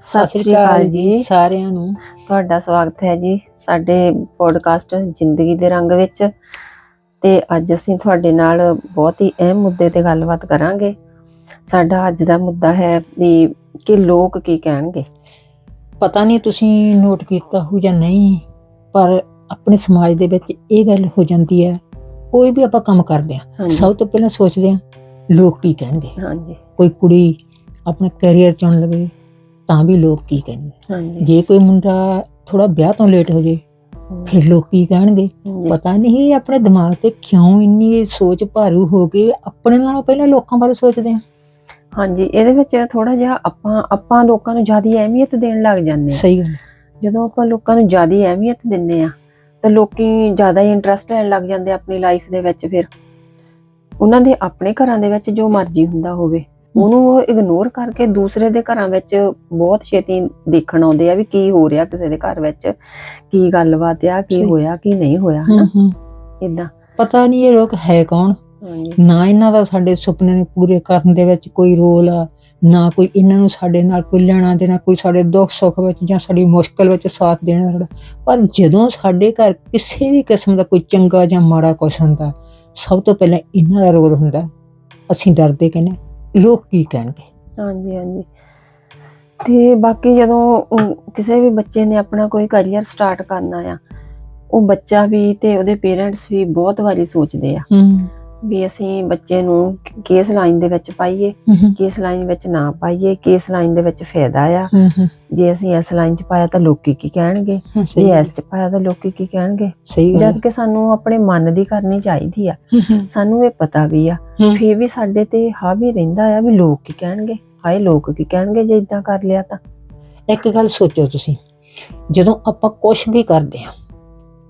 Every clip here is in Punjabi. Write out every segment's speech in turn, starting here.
ਸਤਿ ਸ਼੍ਰੀ ਅਕਾਲ ਜੀ ਸਾਰਿਆਂ ਨੂੰ। ਤੁਹਾਡਾ ਸਵਾਗਤ ਹੈ ਜੀ ਸਾਡੇ ਪੋਡਕਾਸਟ ਜ਼ਿੰਦਗੀ ਦੇ ਰੰਗ ਵਿੱਚ। ਤੇ ਅੱਜ ਅਸੀਂ ਤੁਹਾਡੇ ਨਾਲ ਬਹੁਤ ਹੀ ਅਹਿਮ ਮੁੱਦੇ ਤੇ ਗੱਲਬਾਤ ਕਰਾਂਗੇ। ਸਾਡਾ ਅੱਜ ਦਾ ਮੁੱਦਾ ਹੈ ਵੀ ਕਿ ਲੋਕ ਕੀ ਕਹਿਣਗੇ। ਪਤਾ ਨਹੀਂ ਤੁਸੀਂ ਨੋਟ ਕੀਤਾ ਹੋ ਜਾਂ ਨਹੀਂ ਪਰ ਆਪਣੇ ਸਮਾਜ ਦੇ ਵਿੱਚ ਇਹ ਗੱਲ ਹੋ ਜਾਂਦੀ ਹੈ ਕੋਈ ਵੀ ਆਪਾਂ ਕੰਮ ਕਰਦੇ ਆ ਸਭ ਤੋਂ ਪਹਿਲਾਂ ਸੋਚਦੇ ਆ ਲੋਕ ਕੀ ਕਹਿਣਗੇ। ਹਾਂਜੀ। ਕੋਈ ਕੁੜੀ ਆਪਣਾ ਕੈਰੀਅਰ ਚੁਣ ਲਵੇ ਤਾਂ ਵੀ ਲੋਕ ਕੀ ਹਾਂਜੀ। ਜੇ ਕੋਈ ਮੁੰਡਾ ਥੋੜਾ ਵਿਆਹ ਤੋਂ ਲੇਟ ਹੋ ਜੇ ਫਿਰ ਲੋਕ ਕੀ ਕਹਿਣਗੇ? ਪਤਾ ਨਹੀਂ ਆਪਣੇ ਦਿਮਾਗ ਤੇ ਕਿਉਂ ਇੰਨੀ ਸੋਚ ਭਾਰੂ ਹੋ ਗਈ ਆਪਣੇ ਨਾਲੋਂ ਪਹਿਲਾਂ ਲੋਕਾਂ ਬਾਰੇ ਸੋਚਦੇ ਆ? ਹਾਂਜੀ ਇਹਦੇ ਵਿੱਚ ਥੋੜਾ ਜਿਹਾ ਆਪਾਂ ਆਪਾਂ ਲੋਕਾਂ ਨੂੰ ਜ਼ਿਆਦਾ ਅਹਿਮੀਅਤ ਦੇਣ ਲੱਗ ਜਾਂਦੇ ਹਾਂ ਸਹੀ ਗੱਲ। ਜਦੋਂ ਆਪਾਂ ਲੋਕਾਂ ਨੂੰ ਜ਼ਿਆਦਾ ਅਹਿਮੀਅਤ ਦਿੰਨੇ ਆ ਤਾਂ ਲੋਕੀ ਜ਼ਿਆਦਾ ਹੀ ਇੰਟਰਸਟ ਲੈਣ ਲੱਗ ਜਾਂਦੇ ਆ ਆਪਣੀ ਲਾਈਫ ਦੇ ਵਿੱਚ ਫਿਰ। ਉਹਨਾਂ ਦੇ ਆਪਣੇ ਘਰਾਂ ਦੇ ਵਿੱਚ ਜੋ ਮਰਜ਼ੀ ਹੁੰਦਾ ਹੋਵੇ। ਉਹਨੂੰ ਉਹ ਇਗਨੋਰ ਕਰਕੇ ਦੂਸਰੇ ਦੇ ਘਰਾਂ ਵਿੱਚ ਬਹੁਤ ਛੇਤੀ ਦੇਖਣ ਆਉਂਦੇ ਆ ਵੀ ਕੀ ਹੋ ਰਿਹਾ ਕਿਸੇ ਦੇ ਘਰ ਵਿੱਚ ਕੀ ਗੱਲਬਾਤ ਆ ਕੀ। ਹੋਇਆ ਕੀ ਨਹੀਂ ਹੋਇਆ ਹੂੰ ਹਨਾ? ਇਦਾਂ ਪਤਾ ਨਹੀਂ ਇਹ ਲੋਕ ਹੈ ਕੌਣ? ਨਾ ਇਹਨਾਂ ਦਾ ਸਾਡੇ ਸੁਪਨੇ ਨੂੰ ਪੂਰੇ ਕਰਨ ਦੇ ਵਿੱਚ ਕੋਈ ਰੋਲ ਆ ਨਾ ਕੋਈ ਇਹਨਾਂ ਨੂੰ ਸਾਡੇ ਨਾਲ ਕੋਈ ਲੈਣਾ ਦੇਣਾ ਕੋਈ ਸਾਡੇ ਦੁੱਖ ਸੁੱਖ ਵਿੱਚ ਜਾਂ ਸਾਡੀ ਮੁਸ਼ਕਲ ਵਿੱਚ ਸਾਥ ਦੇਣਾ ਸਾਡਾ। ਪਰ ਜਦੋਂ ਸਾਡੇ ਘਰ ਕਿਸੇ ਵੀ ਕਿਸਮ ਦਾ ਕੋਈ ਚੰਗਾ ਜਾਂ ਮਾੜਾ ਕੁਛ ਹੁੰਦਾ ਸਭ ਤੋਂ ਪਹਿਲਾਂ ਇਹਨਾਂ ਦਾ ਰੋਲ ਹੁੰਦਾ। ਅਸੀਂ ਡਰਦੇ ਕਹਿੰਦੇ ਲੋਕ ਕੀ ਕਹਿਣਗੇ? ਹਾਂਜੀ ਹਾਂਜੀ। ਤੇ ਬਾਕੀ ਜਦੋਂ ਅਮ, ਕਿਸੇ ਵੀ ਬੱਚੇ ਨੇ ਆਪਣਾ ਕੋਈ ਕੈਰੀਅਰ ਸਟਾਰਟ ਕਰਨਾ ਆ ਉਹ ਬੱਚਾ ਵੀ ਤੇ ਉਹਦੇ ਪੇਰੈਂਟਸ ਵੀ ਬਹੁਤ ਵਾਰੀ ਸੋਚਦੇ ਆ। ਹੂੰ। ਵੀ ਅਸੀਂ ਬੱਚੇ ਨੂੰ ਕਿਸ ਲਾਈਨ ਦੇ ਵਿੱਚ ਪਾਈਏ ਕਿਸ ਲਾਈਨ ਵਿੱਚ ਨਾ ਪਾਈਏ ਕਿਸ ਲਾਈਨ ਦੇ ਵਿੱਚ ਫਾਇਦਾ ਆ। ਜੇ ਅਸੀਂ ਇਸ ਲਾਈਨ 'ਚ ਪਾਇਆ ਤਾਂ ਲੋਕੀ ਕੀ ਕਹਿਣਗੇ? ਜੇ ਇਸ 'ਚ ਪਾਇਆ ਤਾਂ ਲੋਕੀ ਕੀ ਕਹਿਣਗੇ? ਜਦ ਕਿ ਸਾਨੂੰ ਆਪਣੇ ਮਨ ਦੀ ਕਰਨੀ ਚਾਹੀਦੀ ਆ। ਸਾਨੂੰ ਇਹ ਪਤਾ ਵੀ ਆ। ਫੇਰ ਵੀ ਸਾਡੇ ਤੇ ਹਾਵੀ ਰਹਿੰਦਾ ਆ ਵੀ ਲੋਕ ਕੀ ਕਹਿਣਗੇ? ਹਾਏ ਲੋਕ ਕੀ ਕਹਿਣਗੇ ਜੇ ਇਦਾਂ ਕਰ ਲਿਆ ਤਾਂ? ਇੱਕ ਗੱਲ ਸੋਚੋ ਤੁਸੀਂ। ਜਦੋਂ ਆਪਾਂ ਕੁਝ ਵੀ ਕਰਦੇ ਆ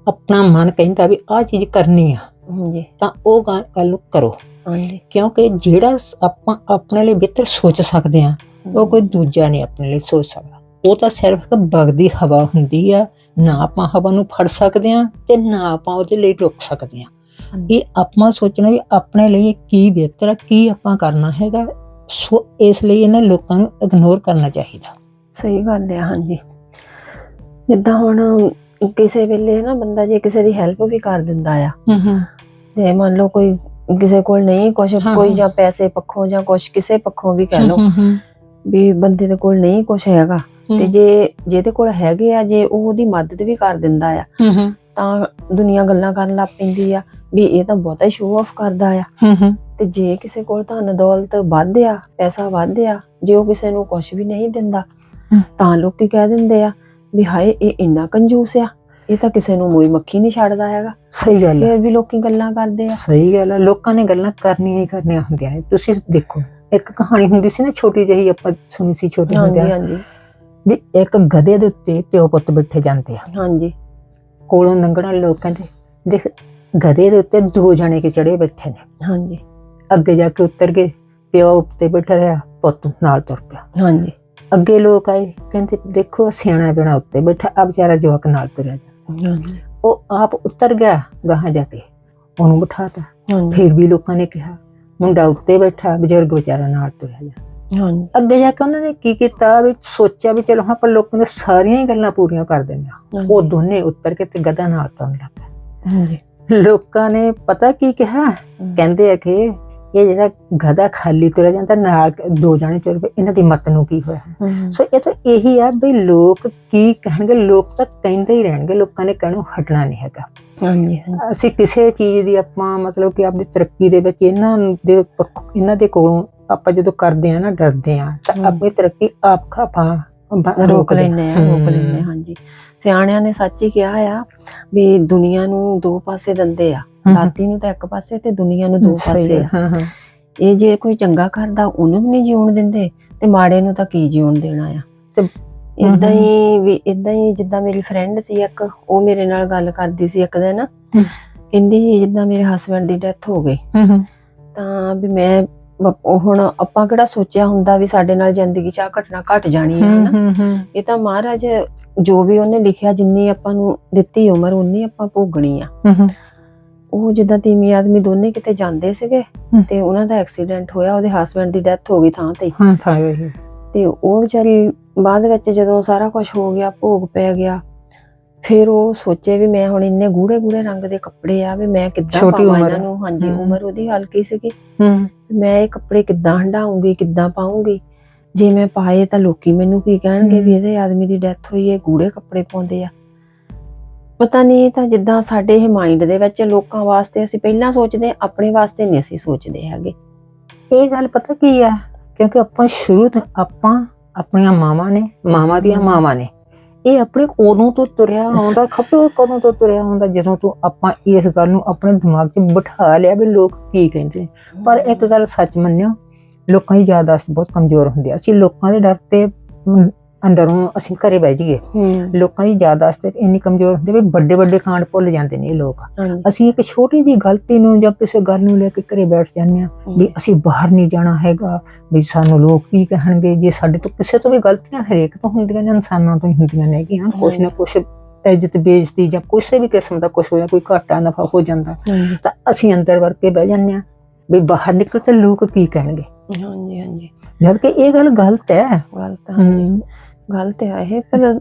ਆਪਣਾ ਮਨ ਕਹਿੰਦਾ ਵੀ ਆਹ ਚੀਜ਼ ਕਰਨੀ ਆ ਹਾਂਜੀ। ਤਾਂ ਉਹ ਗੱਲ ਕਰੋ। ਹਾਂਜੀ। ਕਿਉਂਕਿ ਜਿਹੜਾ ਆਪਾਂ ਆਪਣੇ ਲਈ ਬਿਹਤਰ ਸੋਚ ਸਕਦੇ ਆ ਉਹ ਕੋਈ ਦੂਜਾ ਨਹੀਂ ਆਪਣੇ ਲਈ ਸੋਚ ਸਕਦਾ। ਉਹ ਤਾਂ ਸਿਰਫ ਇੱਕ ਵਗਦੀ ਹਵਾ ਹੁੰਦੀ ਆ ਨਾ ਆਪਾਂ ਹਵਾ ਨੂੰ ਫੜ ਸਕਦੇ ਆ ਤੇ ਨਾ ਆਪਾਂ ਉਹਦੇ ਲਈ ਰੁਕ ਸਕਦੇ ਆ ਇਹ ਆਪਾਂ ਸੋਚਣਾ ਵੀ ਆਪਣੇ ਲਈ ਕੀ ਬਿਹਤਰ ਆ ਕੀ ਆਪਾਂ ਕਰਨਾ ਹੈਗਾ ਸੋ ਇਸ ਲਈ ਇਹਨਾਂ ਲੋਕਾਂ ਨੂੰ ਇਗਨੋਰ ਕਰਨਾ ਚਾਹੀਦਾ। ਸਹੀ ਗੱਲ ਹੈ ਹਾਂਜੀ। ਜਿੱਦਾਂ ਹੁਣ ਕਿਸੇ ਵੇਲੇ ਨਾ ਬੰਦਾ ਜੇ ਕਿਸੇ ਦੀ ਹੈਲਪ ਵੀ ਕਰ ਦਿੰਦਾ ਆ ਹੂੰ ਹੂੰ ਤੇ ਮੰਨ ਲਓ ਕੋਈ ਕਿਸੇ ਕੋਲ ਨਹੀਂ ਹਾਂ, ਕੋਈ ਹਾਂ। ਜਾਂ ਪੈਸੇ ਪੱਖੋਂ ਜਾਂ ਕੁਝ ਕਿਸੇ ਪੱਖੋਂ ਵੀ ਕਹਿ ਲਓ ਵੀ ਬੰਦੇ ਦੇ ਕੋਲ ਨਹੀਂ ਕੁਝ ਹੈਗਾ ਤੇ ਜੇ ਜਿਹਦੇ ਕੋਲ ਹੈਗੇ ਆ ਜੇ ਉਹ ਉਹਦੀ ਮਦਦ ਵੀ ਕਰ ਦਿੰਦਾ ਆ ਤਾਂ ਦੁਨੀਆ ਗੱਲਾਂ ਕਰਨ ਲੱਗ ਪੈਂਦੀ ਆ ਵੀ ਇਹ ਤਾਂ ਬਹੁਤਾ ਹੀ ਸ਼ੋਅ ਆਫ ਕਰਦਾ ਆ। ਤੇ ਜੇ ਕਿਸੇ ਕੋਲ ਧਨ ਦੌਲਤ ਵੱਧ ਆ ਪੈਸਾ ਵੱਧ ਆ ਜੇ ਉਹ ਕਿਸੇ ਨੂੰ ਕੁਝ ਵੀ ਨਹੀਂ ਦਿੰਦਾ ਹਮ। ਤਾਂ ਲੋਕੀ ਕਹਿ ਦਿੰਦੇ ਆ ਵੀ ਹਾਏ ਇਹ ਇੰਨਾ ਕੰਜੂਸ ਆ। ਇਹ ਤਾਂ ਕਿਸੇ ਨੂੰ ਮੋਈ ਮੱਖੀ ਨਹੀਂ ਛੱਡਦਾ ਹੈਗਾ। ਸਹੀ ਗੱਲ ਹੈ ਫਿਰ ਵੀ ਲੋਕੀ ਗੱਲਾਂ ਕਰਦੇ ਆ। ਸਹੀ ਗੱਲ ਹੈ ਲੋਕਾਂ ਨੇ ਗੱਲਾਂ ਕਰਨੀਆਂ ਹੀ ਕਰਨੀਆਂ ਹੁੰਦੀਆਂ ਨੇ। ਤੁਸੀਂ ਦੇਖੋ ਇੱਕ ਕਹਾਣੀ ਹੁੰਦੀ ਸੀ ਨਾ ਛੋਟੀ ਜਿਹੀ ਆਪਾਂ ਸੁਣੀ ਸੀ ਛੋਟੇ ਹਾਂਜੀ ਹੁੰਦੇ ਹਾਂਜੀ। ਵੀ ਇੱਕ ਗਧੇ ਦੇ ਉੱਤੇ ਪਿਓ ਪੁੱਤ ਬੈਠੇ ਜਾਂਦੇ ਆ। ਹਾਂਜੀ। ਕੋਲੋਂ ਲੰਘਣ ਲੋਕ ਕਹਿੰਦੇ ਦੇਖ ਗਧੇ ਦੇ ਉੱਤੇ ਦੋ ਜਣੇ ਕੇ ਚੜੇ ਬੈਠੇ ਨੇ। ਹਾਂਜੀ। ਅੱਗੇ ਜਾ ਕੇ ਉਤਰ ਗਏ ਪਿਓ ਉੱਤੇ ਬੈਠਾ ਰਿਹਾ ਪੁੱਤ ਨਾਲ ਤੁਰ ਪਿਆ। ਹਾਂਜੀ। ਅੱਗੇ ਲੋਕ ਆਏ ਕਹਿੰਦੇ ਦੇਖੋ ਸਿਆਣਾ ਬਣਾ ਉੱਤੇ ਬੈਠਾ ਆ ਵਿਚਾਰਾ ਜਵਾਕ ਨਾਲ ਤੁਰਿਆ ਹਾਂਜੀ। ਉਹ ਆਪ ਉਤਰ ਗਿਆ ਗਾਹਾਂ ਜਾ ਕੇ। ਉਹਨੂੰ ਬਿਠਾਤਾ। ਫਿਰ ਵੀ ਲੋਕਾਂ ਨੇ ਕਿਹਾ ਮੁੰਡਾ ਉੱਤੇ ਬੈਠਾ ਬਜ਼ੁਰਗ ਵਿਚਾਰਾ ਨਾਲ ਤੁਰਿਆ ਜਾ। ਹਾਂਜੀ। ਅੱਗੇ ਜਾ ਕੇ ਉਹਨਾਂ ਨੇ ਕੀ ਕੀਤਾ ਵੀ ਸੋਚਿਆ ਵੀ ਚਲੋ ਹਾਂ ਆਪਾਂ ਲੋਕਾਂ ਦੇ ਸਾਰੀਆਂ ਹੀ ਗੱਲਾਂ ਪੂਰੀਆਂ ਕਰ ਦਿੰਦੇ ਉਹ ਦੋਨੇ ਉੱਤਰ ਕੇ ਤੇ ਗਧਾ ਨਾਲ ਤੁਰਨ ਲੱਗਾ ਲੋਕਾਂ ਨੇ ਪਤਾ ਕੀ ਕਿਹਾ? ਕਹਿੰਦੇ ਆ ਕਿ ਇਹ ਜਿਹੜਾ ਗਧਾ ਖਾਲੀ ਤੁਰਿਆ ਜਾਂਦਾ ਨਾਲ ਦੋ ਜਣੇ ਤੁਰ ਪਏ ਇਹਨਾਂ ਦੀ ਮਤ ਨੂੰ ਕੀ ਹੋਇਆ? ਹਮ, ਸੋ ਇਹ ਤਾਂ ਇਹੀ ਆ ਵੀ ਲੋਕ ਕੀ ਕਹਿਣਗੇ ਲੋਕ ਤਾਂ ਕਹਿੰਦੇ ਹੀ ਰਹਿਣਗੇ ਲੋਕਾਂ ਨੇ ਕਹਿਣੋਂ ਹਟਣਾ ਨਹੀਂ ਹੈਗਾ। ਹਾਂਜੀ ਅਸੀਂ ਕਿਸੇ ਚੀਜ਼ ਦੀ ਆਪਾਂ ਮਤਲਬ ਕਿ ਆਪਣੀ ਤਰੱਕੀ ਦੇ ਵਿੱਚ ਇਹਨਾਂ ਦੇ ਇਹਨਾਂ ਦੇ ਕੋਲੋਂ ਆਪਾਂ ਜਦੋਂ ਕਰਦੇ ਆ ਨਾ ਡਰਦੇ ਆ ਤਾਂ। ਆਪਣੀ ਤਰੱਕੀ ਆਪ ਖਾਪਾਂ ਰੋਕ ਲੈਨੇ ਆ ਰੋਕ ਲੈਨੇ ਹਾਂਜੀ। ਸਿਆਣਿਆਂ ਨੇ ਸੱਚ ਹੀ ਕਿਹਾ ਆ ਵੀ ਦੁਨੀਆ ਨੂੰ ਦੋ ਪਾਸੇ ਦੰਦੇ ਆ। ਦਾਤੀ ਨੂੰ ਤਾਂ ਇੱਕ ਪਾਸੇ ਤੇ ਦੁਨੀਆ ਨੂੰ ਦੋ ਪਾਸੇ ਹਾਂ ਹਾਂ। ਇਹ ਜੇ ਕੋਈ ਚੰਗਾ ਕਰਦਾ ਉਹਨੂੰ ਵੀ ਨਹੀਂ ਜਿਉਣ ਦਿੰਦੇ ਤੇ ਮਾੜੇ ਨੂੰ ਤਾਂ ਕੀ ਜਿਉਣ ਦੇਣਾ ਆ? ਤੇ ਇਦਾਂ ਹੀ ਵੀ ਇਦਾਂ ਹੀ ਜਿੱਦਾਂ ਮੇਰੀ ਫਰੈਂਡ ਸੀ ਇੱਕ ਉਹ ਮੇਰੇ ਨਾਲ ਗੱਲ ਕਰਦੀ ਸੀ ਇੱਕ ਦਿਨ। ਕਹਿੰਦੀ ਜਿੱਦਾਂ ਮੇਰੇ ਹਸਬੰਡ ਦੀ ਡੈਥ ਹੋ ਗਈ। ਤਾਂ ਵੀ ਮੈਂ ਹੁਣ ਆਪਾਂ ਕਿਹੜਾ ਸੋਚਿਆ ਹੁੰਦਾ ਵੀ ਸਾਡੇ ਨਾਲ ਜ਼ਿੰਦਗੀ 'ਚ ਆ ਘਟਨਾ ਘਟ ਜਾਣੀ ਹੈ ਨਾ ਇਹ ਤਾਂ ਮਹਾਰਾਜ ਜੋ ਵੀ ਉਹਨੇ ਲਿਖਿਆ ਜਿੰਨੀ ਆਪਾਂ ਨੂੰ ਦਿੱਤੀ ਉਮਰ ਉਨੀ ਆਪਾਂ ਭੋਗਣੀ ਆ। ਉਹ ਜਿੱਦਾਂ ਤੀਵੀਂ ਆਦਮੀ ਦੋਨੇ ਕਿਤੇ ਜਾਂਦੇ ਸੀਗੇ ਹਮ। ਤੇ ਉਹਨਾਂ ਦਾ ਐਕਸੀਡੈਂਟ ਹੋਇਆ ਉਹਦੇ ਹਸਬੰਡ ਦੀ ਡੈਥ ਹੋ ਗਈ ਥਾਂ ਤੇ ਹੀ। ਹਾਂ ਥਾ ਇਹ ਤੇ ਉਹ ਵਿਚਾਰੀ ਬਾਅਦ ਵਿੱਚ ਜਦੋਂ ਸਾਰਾ ਕੁਝ ਹੋ ਗਿਆ ਭੋਗ ਪੈ ਗਿਆ ਫਿਰ ਉਹ ਸੋਚੇ ਵੀ ਮੈਂ ਹੁਣ ਇੰਨੇ ਗੂੜੇ ਗੂੜੇ ਰੰਗ ਦੇ ਕੱਪੜੇ ਆ ਵੀ ਮੈਂ ਕਿੱਦਾਂ ਛੋਟੀ ਪਾਵਾਂ ਉਮਰ ਇਹਨਾਂ ਆ। ਨੂੰ ਹਾਂਜੀ ਹਮ। ਉਮਰ ਉਹਦੀ ਹਲਕੀ ਸੀਗੀ ਹੂੰ ਮੈਂ ਇਹ ਕੱਪੜੇ ਕਿੱਦਾਂ ਹੰਡਾਉਂਗੀ ਕਿੱਦਾਂ ਪਾਉਂਗੀ ਜੇ ਮੈਂ ਪਾਏ ਤਾਂ ਲੋਕੀ ਮੈਨੂੰ ਕੀ ਕਹਿਣਗੇ ਵੀ ਹਮ। ਇਹਦੇ ਆਦਮੀ ਦੀ ਡੈਥ ਹੋਈ ਹੈ ਗੂੜੇ ਕੱਪੜੇ ਪਾਉਂਦੇ ਆ ਪਤਾ ਨਹੀਂ ਤਾਂ ਜਿੱਦਾਂ ਸਾਡੇ ਇਹ ਮਾਈਂਡ ਦੇ ਵਿੱਚ ਲੋਕਾਂ ਵਾਸਤੇ ਅਸੀਂ ਪਹਿਲਾਂ ਸੋਚਦੇ ਹਾਂ, ਆਪਣੇ ਵਾਸਤੇ ਨਹੀਂ ਅਸੀਂ ਸੋਚਦੇ ਹੈਗੇ। ਇਹ ਗੱਲ ਪਤਾ ਕੀ ਆ? ਕਿਉਂਕਿ ਆਪਾਂ ਸ਼ੁਰੂ ਤੋਂ ਆਪਾਂ ਆਪਣੀਆਂ ਮਾਵਾਂ ਨੇ ਮਾਵਾਂ ਦੀਆਂ। ਮਾਵਾਂ ਨੇ। ਇਹ ਆਪਣੇ ਉਦੋਂ ਤੋਂ ਤੁਰਿਆ ਆਉਂਦਾ ਖੱਪੇ ਕਦੋਂ ਤੋਂ ਤੁਰਿਆ ਆਉਂਦਾ ਜਦੋਂ ਤੋਂ ਆਪਾਂ ਇਸ ਗੱਲ ਨੂੰ ਆਪਣੇ ਦਿਮਾਗ 'ਚ ਬਿਠਾ ਲਿਆ ਵੀ ਲੋਕ ਕੀ ਕਹਿੰਦੇ ਨੇ। ਪਰ ਇੱਕ ਗੱਲ ਸੱਚ ਮੰਨਿਓ ਲੋਕਾਂ ਦੀ ਯਾਦਾਸ਼ਤ ਬਹੁਤ ਕਮਜ਼ੋਰ ਹੁੰਦੀ ਆ। ਅਸੀਂ ਲੋਕਾਂ ਦੇ ਡਰ ਤੇ ਅੰਦਰੋਂ ਅਸੀਂ ਘਰੇ ਬਹਿ ਜਾਈਏ। ਹੂੰ। ਲੋਕਾਂ ਦੀ ਯਾਦਾਸ਼ਤ ਇੰਨੀ ਕਮਜ਼ੋਰ ਹੁੰਦੀ ਵੀ ਵੱਡੇ ਵੱਡੇ ਕਾਂਡ ਭੁੱਲ ਜਾਂਦੇ ਨੇ ਇਹ ਲੋਕ। ਹਾਂਜੀ। ਅਸੀਂ ਇੱਕ ਛੋਟੀ ਜਿਹੀ ਗਲਤੀ ਨੂੰ ਜਾਂ ਕਿਸੇ ਗੱਲ ਨੂੰ ਲੈ ਕੇ ਘਰੇ ਬੈਠ ਜਾਂਦੇ ਆ ਵੀ ਅਸੀਂ ਬਾਹਰ ਨਹੀਂ ਜਾਣਾ ਹੈਗਾ ਵੀ ਸਾਨੂੰ ਲੋਕ ਕੀ ਕਹਿਣਗੇ ਜੇ ਸਾਡੇ ਤੋਂ ਕਿਸੇ ਤੋਂ ਵੀ ਗਲਤੀਆਂ ਹਰੇਕ ਤੋਂ ਹੁੰਦੀਆਂ ਨੇ ਇਨਸਾਨਾਂ ਤੋਂ ਹੀ ਹੁੰਦੀਆਂ ਨੇ ਕਿ ਹਾਂ। ਕੁਛ ਨਾ ਕੁਛ ਇੱਜ਼ਤ ਬੇਇੱਜ਼ਤੀ ਜਾਂ ਕਿਸੇ ਵੀ ਕਿਸਮ ਦਾ ਕੁਛ ਹੋ ਜਾਂ ਕੋਈ ਘਾਟਾ ਨਫਾ ਹੋ ਜਾਂਦਾ ਹਾਂਜੀ। ਤਾਂ ਅਸੀਂ ਅੰਦਰ ਵੜ ਕੇ ਬਹਿ ਜਾਂਦੇ ਆ ਵੀ ਬਾਹਰ ਨਿਕਲ ਤੇ ਲੋਕ ਕੀ ਕਹਿਣਗੇ। ਹਾਂਜੀ ਹਾਂਜੀ। ਜਦ ਕਿ ਇਹ ਗੱਲ ਗਲਤ ਹੈ। ਗਲਤ ਹਮ, ਹਾਂਜੀ ਗਲਤ ਹੈ ਇਹ ਪਰ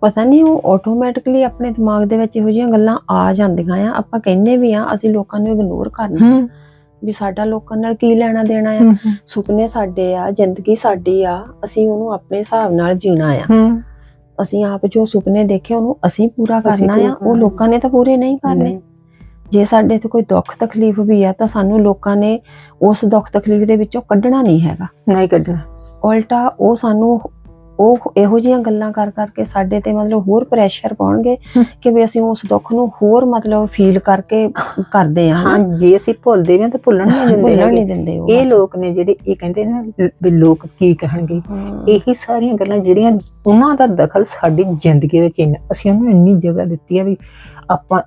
ਪਤਾ ਨਹੀਂ ਉਹ ਆਟੋਮੈਟਿਕਲੀ ਆਪਣੇ ਦਿਮਾਗ ਦੇ ਵਿੱਚ ਇਹੋ ਜਿਹੀਆਂ ਗੱਲਾਂ ਆ ਜਾਂਦੀਆਂ ਆ ਆਪਾਂ ਕਹਿੰਦੇ ਵੀ ਆ ਅਸੀਂ ਲੋਕਾਂ ਨੂੰ ਇਗਨੋਰ ਕਰਨਾ। ਵੀ ਸਾਡਾ ਲੋਕਾਂ ਨਾਲ ਕੀ ਲੈਣਾ ਦੇਣਾ ਆ? ਸੁਪਨੇ ਸਾਡੇ ਆ ਜ਼ਿੰਦਗੀ ਸਾਡੀ ਆ ਅਸੀਂ ਉਹਨੂੰ ਆਪਣੇ ਹਿਸਾਬ ਨਾਲ ਜੀਣਾ ਆ। ਅਸੀਂ ਆਪ ਜੋ ਸੁਪਨੇ ਦੇਖੇ ਉਹਨੂੰ ਅਸੀਂ ਪੂਰਾ ਕਰਨਾ ਆ ਉਹ। ਲੋਕਾਂ ਨੇ ਤਾਂ ਪੂਰੇ ਨਹੀਂ ਕਰਨੇ। ਜੇ ਸਾਡੇ ਤੇ ਕੋਈ ਦੁੱਖ ਤਕਲੀਫ ਵੀ ਆ ਤਾਂ ਸਾਨੂੰ ਲੋਕਾਂ ਨੇ ਉਸ ਦੁੱਖ ਤਕਲੀਫ ਦੇ ਵਿੱਚੋਂ ਕੱਢਣਾ ਨਹੀਂ ਹੈਗਾ। ਨਹੀਂ ਕੱਢਣਾ। ਉਲਟਾ ਉਹ ਸਾਨੂੰ ਉਹ ਇਹੋ ਜਿਹੀਆਂ ਗੱਲਾਂ ਕਰ ਕਰਕੇ ਸਾਡੇ ਤੇ ਮਤਲਬ ਹੋਰ ਪ੍ਰੈਸ਼ਰ ਪਾਉਣਗੇ। ਕਿ ਵੀ ਅਸੀਂ ਉਸ ਦੁੱਖ ਨੂੰ ਹੋਰ ਮਤਲਬ ਫੀਲ ਕਰਕੇ ਕਰਦੇ ਆ ਹਾਂ ਜੇ ਅਸੀਂ ਭੁੱਲਦੇ ਹਾਂ ਤਾਂ ਭੁੱਲਣ ਨਹੀਂ ਦਿੰਦੇ ਭੁੱਲਣ ਨਹੀਂ ਦਿੰਦੇ ਉਹ ਇਹ। ਲੋਕ ਨੇ ਜਿਹੜੇ ਇਹ ਕਹਿੰਦੇ ਨੇ ਨਾ ਵੀ ਲੋਕ ਕੀ ਕਹਿਣਗੇ। ਇਹੀ ਸਾਰੀਆਂ ਗੱਲਾਂ ਜਿਹੜੀਆਂ ਉਹਨਾਂ ਦਾ ਦਖਲ ਸਾਡੀ ਜ਼ਿੰਦਗੀ ਵਿੱਚ ਇੰਨਾ ਅਸੀਂ ਉਹਨੂੰ ਇੰਨੀ ਜਗ੍ਹਾ ਦਿੱਤੀ ਆ ਵੀ ਆਪਾਂ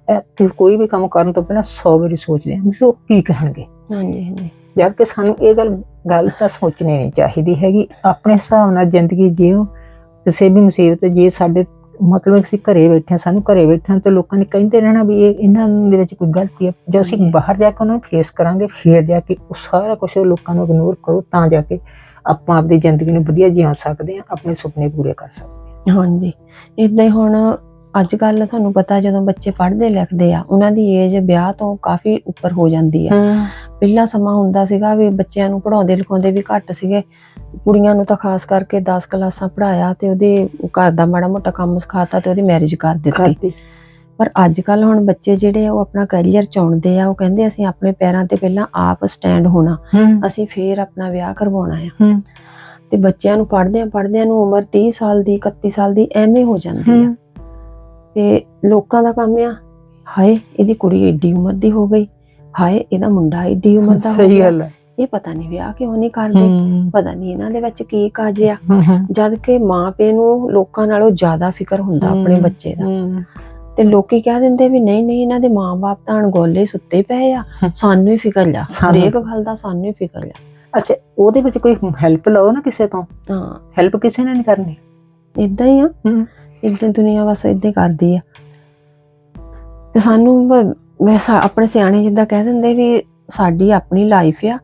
ਕੋਈ ਵੀ ਕੰਮ ਕਰਨ ਤੋਂ ਪਹਿਲਾਂ 100 ਵਾਰੀ ਸੋਚਦੇ ਹਾਂ ਵੀ ਲੋਕ ਕੀ ਕਹਿਣਗੇ ਹਾਂਜੀ ਹਾਂਜੀ ਜਦ ਕਿ ਸਾਨੂੰ ਇਹ ਗੱਲ ਗੱਲ ਤਾਂ ਸੋਚਣੀ ਨਹੀਂ ਚਾਹੀਦੀ ਹੈਗੀ। ਆਪਣੇ ਹਿਸਾਬ ਨਾਲ ਜ਼ਿੰਦਗੀ ਜਿਉ ਕਿਸੇ ਵੀ ਮੁਸੀਬਤ ਜੇ ਸਾਡੇ ਮਤਲਬ ਅਸੀਂ ਘਰੇ ਬੈਠੇ ਹਾਂ ਸਾਨੂੰ ਘਰੇ ਬੈਠੇ ਹਾਂ ਤੇ ਲੋਕਾਂ ਨੇ ਕਹਿੰਦੇ ਰਹਿਣਾ ਵੀ ਇਹ ਇਹਨਾਂ ਦੇ ਵਿੱਚ ਕੋਈ ਗਲਤੀ ਹੈ ਜੇ ਅਸੀਂ। ਬਾਹਰ ਜਾ ਕੇ ਉਹਨਾਂ ਨੂੰ ਫੇਸ ਕਰਾਂਗੇ ਫੇਰ ਜਾ ਕੇ ਉਹ ਸਾਰਾ ਕੁਝ ਲੋਕਾਂ ਨੂੰ ਇਗਨੋਰ ਕਰੋ ਤਾਂ ਜਾ ਕੇ ਆਪਾਂ ਆਪਣੀ ਜ਼ਿੰਦਗੀ ਨੂੰ ਵਧੀਆ ਜਿਉ ਸਕਦੇ ਹਾਂ ਆਪਣੇ ਸੁਪਨੇ ਪੂਰੇ ਕਰ ਸਕਦੇ ਹਾਂਜੀ। ਇਦਾਂ ਹੀ ਹੁਣ ਅੱਜ ਕੱਲ ਤੁਹਾਨੂੰ ਪਤਾ ਜਦੋਂ ਬੱਚੇ ਪੜ੍ਹਦੇ ਲਿਖਦੇ ਆ ਉਹਨਾਂ ਦੀ ਏਜ ਵਿਆਹ ਤੋਂ ਕਾਫੀ ਉੱਪਰ ਹੋ ਜਾਂਦੀ ਆ। ਪਹਿਲਾਂ ਸਮਾਂ ਹੁੰਦਾ ਸੀਗਾ ਵੀ ਬੱਚਿਆਂ ਨੂੰ ਪੜਾਉਂਦੇ ਲਿਖਾਉਂਦੇ ਵੀ ਘੱਟ ਸੀਗੇ। ਕੁੜੀਆਂ ਨੂੰ ਤਾਂ ਖਾਸ ਕਰਕੇ 10 ਕਲਾਸਾਂ ਪੜਾਇਆ ਤੇ ਉਹਦੇ ਘਰ ਦਾ ਮਾੜਾ ਮੋਟਾ ਕੰਮ ਸਿਖਾਤਾ ਤੇ ਉਹਦੀ ਮੈਰਿਜ ਕਰ ਦਿੱਤੀ। ਪਰ ਅੱਜ ਕੱਲ ਹੁਣ ਬੱਚੇ ਜਿਹੜੇ ਆ ਉਹ ਆਪਣਾ ਕੈਰੀਅਰ ਚੁਣਦੇ ਆ ਉਹ ਕਹਿੰਦੇ ਅਸੀਂ ਆਪਣੇ ਪੈਰਾਂ ਤੇ ਪਹਿਲਾਂ ਆਪ ਸਟੈਂਡ ਹੋਣਾ ਅਸੀਂ ਫੇਰ ਆਪਣਾ ਵਿਆਹ ਕਰਵਾਉਣਾ ਆ। ਤੇ ਬੱਚਿਆਂ ਨੂੰ ਪੜ੍ਹਦਿਆਂ ਪੜ੍ਹਦਿਆਂ ਨੂੰ ਉਮਰ 30 ਸਾਲ ਦੀ 31 ਸਾਲ ਦੀ ਐਵੇਂ ਹੋ ਜਾਂਦੀ ਆ। ਤੇ ਲੋਕਾਂ ਦਾ ਕੰਮ ਆ। ਹਾਏ ਇਹਦੀ ਕੁੜੀ ਏਡੀ ਉਮਰ ਦੀ ਹੋ ਗਈ। ਹਾਏ ਇਹਦਾ ਮੁੰਡਾ ਏਡੀ ਉਮਰ ਦਾ ਹੋ ਸਹੀ ਗਿਆ। ਗੱਲ ਹੈ ਇਹ ਪਤਾ ਨਹੀਂ ਵਿਆਹ ਕਿਉਂ ਨਹੀਂ ਕਰਦੇ ਹੂੰ। ਪਤਾ ਨਹੀਂ ਇਹਨਾਂ ਦੇ ਵਿੱਚ ਕੀ ਕਾਜ ਆ। ਜਦ ਕਿ ਮਾਪੇ ਨੂੰ ਲੋਕਾਂ ਨਾਲੋਂ ਜ਼ਿਆਦਾ ਫਿਕਰ ਹੁੰਦਾ ਆਪਣੇ ਹਮ, ਬੱਚੇ ਦਾ। ਹੂੰ। ਤੇ ਲੋਕੀ ਕਹਿ ਦਿੰਦੇ ਵੀ ਨਹੀਂ ਨਹੀਂ ਇਹਨਾਂ ਦੇ ਮਾਪੇ ਤਾਂ ਅਣਗੌਲੇ ਸੁੱਤੇ ਪਏ ਆ। ਹਮ। ਸਾਨੂੰ ਹੀ ਫਿਕਰ ਲਿਆ ਸਾਨੂੰ- ਹਰੇਕ ਗੱਲ ਦਾ ਸਾਨੂੰ ਹੀ ਫਿਕਰ ਲਿਆ ਅੱਛਾ ਉਹਦੇ ਵਿੱਚ ਕੋਈ ਹੈਲਪ ਲਓ ਨਾ ਕਿਸੇ ਤੋਂ। ਹਾਂ ਹੈਲਪ ਕਿਸੇ ਨੇ ਨਹੀਂ ਕਰਨੀ। ਇਦਾਂ ਹੀ ਆ। ਹੂੰ। ਇਦਾਂ ਦੁਨੀਆ ਬਸ ਇਦਾਂ ਕਰਦੀ ਆ। ਤੇ ਸਾਨੂੰ ਮੈਂ ਆਪਣੇ ਸਿਆਣੇ ਜਿੱਦਾਂ ਕਹਿ ਦਿੰਦੇ ਵੀ ਸਾਡੀ ਆਪਣੀ ਲਾਈਫ ਆ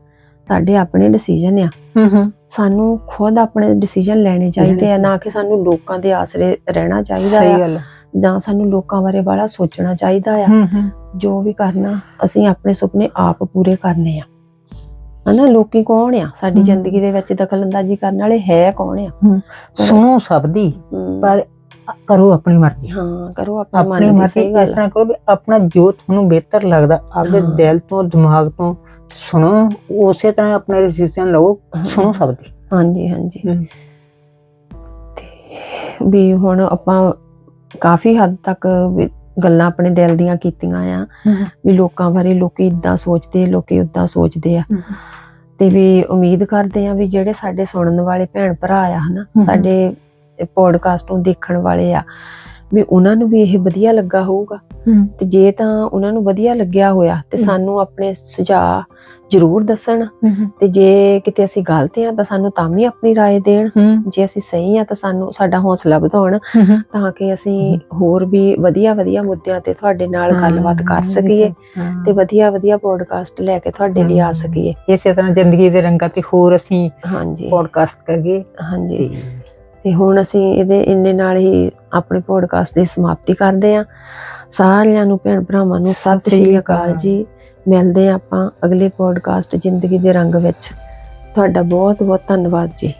ਸਾਡੇ ਆਪਣੇ ਡਿਸੀਜਨ ਆ। ਹੂੰ ਹੂੰ। ਸਾਨੂੰ ਖੁਦ ਆਪਣੇ ਡਿਸੀਜਨ ਲੈਣੇ ਚਾਹੀਦੇ ਆ ਨਾ ਕਿ ਸਾਨੂੰ ਲੋਕਾਂ ਦੇ ਆਸਰੇ ਰਹਿਣਾ ਚਾਹੀਦਾ ਸਹੀ ਗੱਲ ਜਾਂ ਸਾਨੂੰ ਲੋਕਾਂ ਬਾਰੇ ਬੜਾ ਸੋਚਣਾ ਚਾਹੀਦਾ ਆ। ਜੋ ਵੀ ਕਰਨਾ ਅਸੀਂ ਆਪਣੇ ਸੁਪਨੇ ਆਪ ਪੂਰੇ ਕਰਨੇ ਆ। ਹਨਾ ਲੋਕੀ ਕੌਣ ਆ? ਸਾਡੀ। ਜ਼ਿੰਦਗੀ ਦੇ ਵਿੱਚ ਦਖਲਅੰਦਾਜ਼ੀ ਕਰਨ ਵਾਲੇ ਹੈ ਕੌਣ ਆ? ਸੁਣੋ ਸਭ ਦੀ ਪਰ ਕਰੋ ਆਪਣੀ ਮਰਜ਼ੀ। ਹਾਂ ਕਰੋ ਆਪਣੀ ਮਰਜ਼ੀ ਇਸ ਤਰ੍ਹਾਂ ਕਰੋ ਵੀ ਆਪਣਾ ਜੋ ਤੁਹਾਨੂੰ ਬਿਹਤਰ ਲੱਗਦਾ ਆਪਦੇ। ਦਿਲ ਤੋਂ ਦਿਮਾਗ ਤੋਂ ਸੁਣੋ ਉਸੇ ਤਰ੍ਹਾਂ ਆਪਣੇ ਡਿਸੀਜਨ ਲਓ ਸੁਣੋ ਸਭ ਦੀ। ਹਾਂਜੀ ਹਾਂਜੀ। ਤੇ ਵੀ ਹੁਣ ਆਪਾਂ ਕਾਫੀ ਹੱਦ ਤੱਕ ਗੱਲਾਂ ਆਪਣੇ ਦਿਲ ਦੀਆਂ ਕੀਤੀਆਂ ਆ। ਵੀ ਲੋਕਾਂ ਬਾਰੇ ਲੋਕੀ ਇਦਾਂ ਸੋਚਦੇ ਲੋਕੀ ਉਦਾਂ ਸੋਚਦੇ ਆ। ਤੇ ਵੀ ਉਮੀਦ ਕਰਦੇ ਆ ਵੀ ਜਿਹੜੇ ਸਾਡੇ ਸੁਣਨ ਵਾਲੇ ਭੈਣ ਭਰਾ ਆ ਹਨਾ। ਸਾਡੇ ਪੋਡਕਾਸਟ ਨੂੰ ਦੇਖਣ ਵਾਲੇ ਆ ਵੀ ਉਹਨਾਂ ਨੂੰ ਵੀ ਇਹ ਵਧੀਆ ਲੱਗਾ ਹੋਊਗਾ ਤੇ ਜੇ ਤਾਂ ਉਹਨਾਂ ਨੂੰ ਵਧੀਆ ਲੱਗਿਆ ਹੋਇਆ ਤੇ ਹਮ। ਸਾਨੂੰ ਆਪਣੇ ਸੁਝਾਅ ਜ਼ਰੂਰ ਦੱਸਣ ਤੇ ਜੇ ਕਿਤੇ ਅਸੀਂ ਗਲਤ ਆ ਤਾਂ ਸਾਨੂੰ ਤਾਂ ਵੀ ਆਪਣੀ رائے ਦੇਣ ਜੇ ਅਸੀਂ ਸਹੀ ਆ ਤਾਂ ਸਾਨੂੰ ਸਾਡਾ ਹੌਸਲਾ ਵਧਾਉਣ ਤਾਂ ਕਿ ਅਸੀਂ ਹੋਰ ਵੀ ਵਧੀਆ ਵਧੀਆ ਮੁੱਦਿਆਂ ਤੇ ਤੁਹਾਡੇ ਨਾਲ ਗੱਲਬਾਤ ਕਰ ਸਕੀਏ ਤੇ ਵਧੀਆ ਵਧੀਆ ਪੋਡਕਾਸਟ ਲੈ ਕੇ ਤੁਹਾਡੇ ਲਈ ਆ ਹਮ। ਸਕੀਏ ਇਸੇ ਤਰ੍ਹਾਂ ਜ਼ਿੰਦਗੀ ਦੇ ਰੰਗਾਂ ਤੇ ਹੋਰ ਅਸੀਂ ਹਾਂਜੀ ਪੋਡਕਾਸਟ ਕਰੀਏ ਹਾਂਜੀ ਤੇ ਹੁਣ ਅਸੀਂ ਇਹਦੇ ਇੰਨੇ ਨਾਲ ਹੀ ਆਪਣੇ ਪੋਡਕਾਸਟ ਦੀ ਸਮਾਪਤੀ ਕਰਦੇ ਹਾਂ। ਸਾਰਿਆਂ ਨੂੰ ਭੈਣ ਭਰਾਵਾਂ ਨੂੰ ਸਤਿ ਸ਼੍ਰੀ ਅਕਾਲ ਜੀ। ਮਿਲਦੇ ਆਪਾਂ ਅਗਲੇ ਪੋਡਕਾਸਟ ਜ਼ਿੰਦਗੀ ਦੇ ਰੰਗ ਵਿੱਚ। ਤੁਹਾਡਾ ਬਹੁਤ ਬਹੁਤ ਧੰਨਵਾਦ ਜੀ।